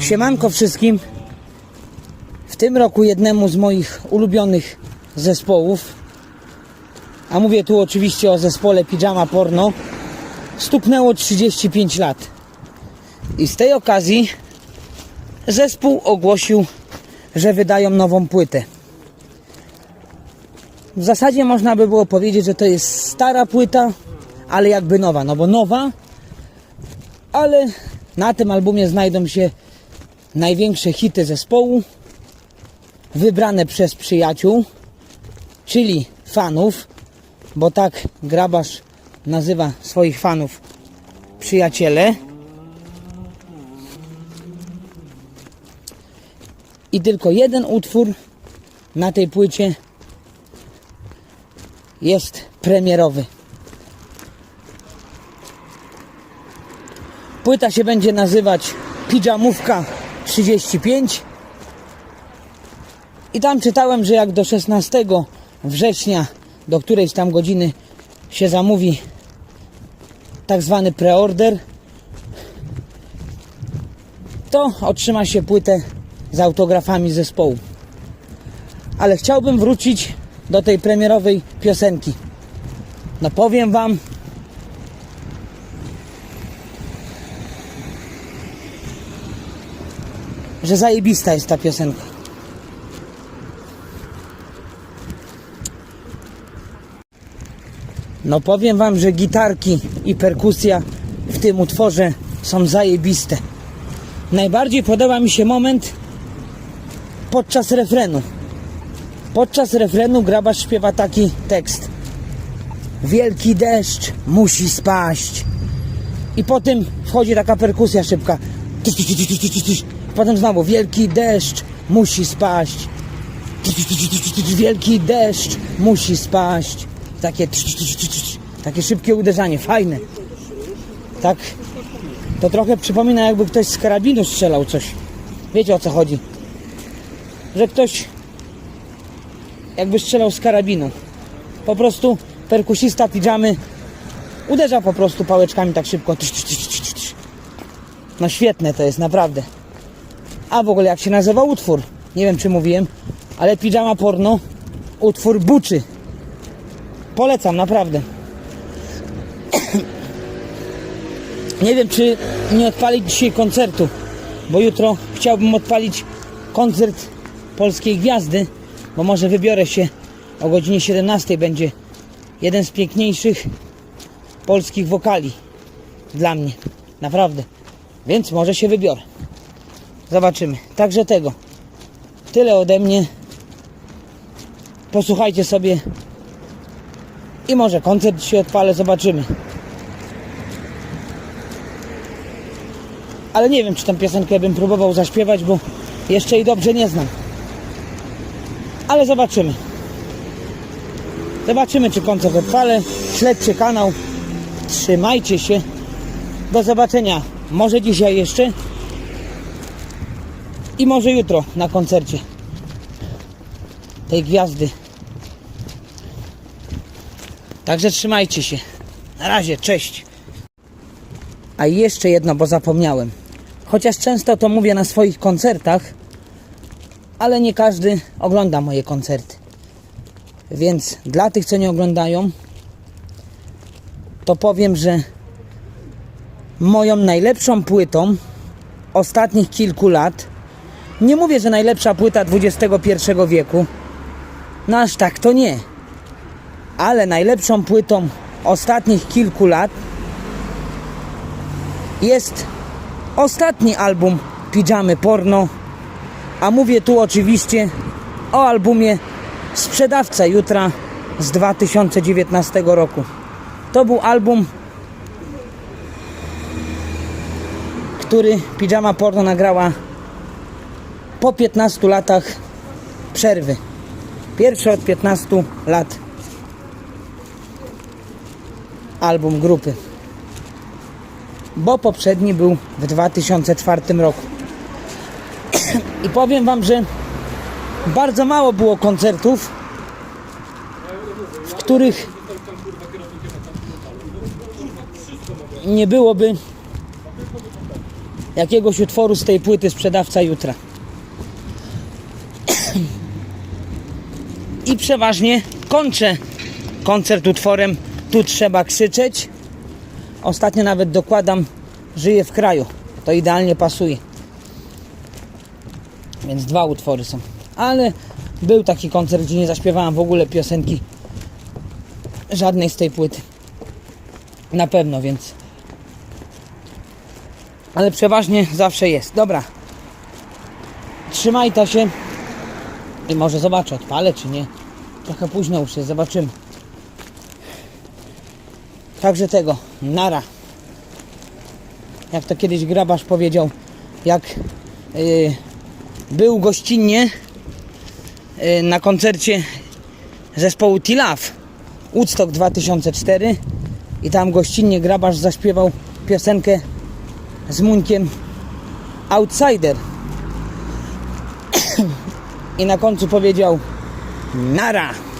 Siemanko wszystkim. W tym roku jednemu z moich ulubionych zespołów, a mówię tu oczywiście o zespole Pijama Porno, stuknęło 35 lat. I z tej okazji zespół ogłosił, że wydają nową płytę. W zasadzie można by było powiedzieć, że to jest stara płyta, ale jakby nowa, no bo nowa, ale na tym albumie znajdą się największe hity zespołu, wybrane przez przyjaciół, czyli fanów, bo tak Grabasz nazywa swoich fanów przyjaciele. I tylko jeden utwór na tej płycie jest premierowy. Płyta się będzie nazywać Pijamówka 35. I tam czytałem, że jak do 16 września, do którejś tam godziny się zamówi tak zwany preorder, to otrzyma się płytę z autografami zespołu. Ale chciałbym wrócić do tej premierowej piosenki. No powiem wam, że zajebista jest ta piosenka. No powiem wam, że gitarki i perkusja w tym utworze są zajebiste. Najbardziej podoba mi się moment podczas refrenu. Podczas refrenu grabarz śpiewa taki tekst. Wielki deszcz musi spaść. I potem wchodzi taka perkusja szybka. Tyś, tyś, tyś, tyś, tyś, tyś. Potem znowu wielki deszcz musi spaść. Wielki deszcz musi spaść. Takie, takie szybkie uderzanie, fajne. Tak, to trochę przypomina jakby ktoś z karabinu strzelał coś. Wiecie o co chodzi? Że ktoś jakby strzelał z karabinu. Po prostu perkusista pijamy uderza po prostu pałeczkami tak szybko. No świetne to jest, naprawdę. A w ogóle jak się nazywa utwór? Nie wiem czy mówiłem, ale pijama porno, utwór buczy. Polecam, naprawdę. Nie wiem czy nie odpalić dzisiaj koncertu, bo jutro chciałbym odpalić koncert Polskiej Gwiazdy, bo może wybiorę się o godzinie 17 będzie jeden z piękniejszych polskich wokali dla mnie. Naprawdę. Więc może się wybiorę. Zobaczymy. Także tego. Tyle ode mnie. Posłuchajcie sobie. I może koncert się odpalę. Zobaczymy. Ale nie wiem, czy tę piosenkę bym próbował zaśpiewać, bo jeszcze jej dobrze nie znam. Ale zobaczymy. Zobaczymy, czy koncert odpalę. Śledźcie kanał. Trzymajcie się. Do zobaczenia. Może dzisiaj jeszcze. I może jutro na koncercie tej gwiazdy. Także trzymajcie się. Na razie, cześć. A jeszcze jedno, bo zapomniałem. Chociaż często to mówię na swoich koncertach, ale nie każdy ogląda moje koncerty. Więc dla tych, co nie oglądają, to powiem, że moją najlepszą płytą ostatnich kilku lat, nie mówię, że najlepsza płyta XXI wieku, no aż tak to nie, ale najlepszą płytą ostatnich kilku lat jest ostatni album Pijamy Porno, a mówię tu oczywiście o albumie Sprzedawca Jutra z 2019 roku. To był album, który Pijama Porno nagrała po 15 latach przerwy. Pierwszy od 15 lat album grupy. Bo poprzedni był w 2004 roku. I powiem Wam, że bardzo mało było koncertów, w których nie byłoby jakiegoś utworu z tej płyty sprzedawca jutra. I przeważnie kończę koncert utworem Tu trzeba krzyczeć. Ostatnio nawet dokładam Żyję w kraju. To idealnie pasuje. Więc dwa utwory są. Ale był taki koncert, gdzie nie zaśpiewałem w ogóle piosenki żadnej z tej płyty. Na pewno, więc. Ale przeważnie zawsze jest. Dobra. Trzymaj ta się. I może zobaczę, odpalę czy nie. Trochę późno już jest, zobaczymy. Także tego. Nara. Jak to kiedyś grabarz powiedział, jak yy, był gościnnie yy, na koncercie zespołu Tilaf Woodstock 2004 i tam gościnnie grabarz zaśpiewał piosenkę z Muńkiem Outsider i na końcu powiedział Nara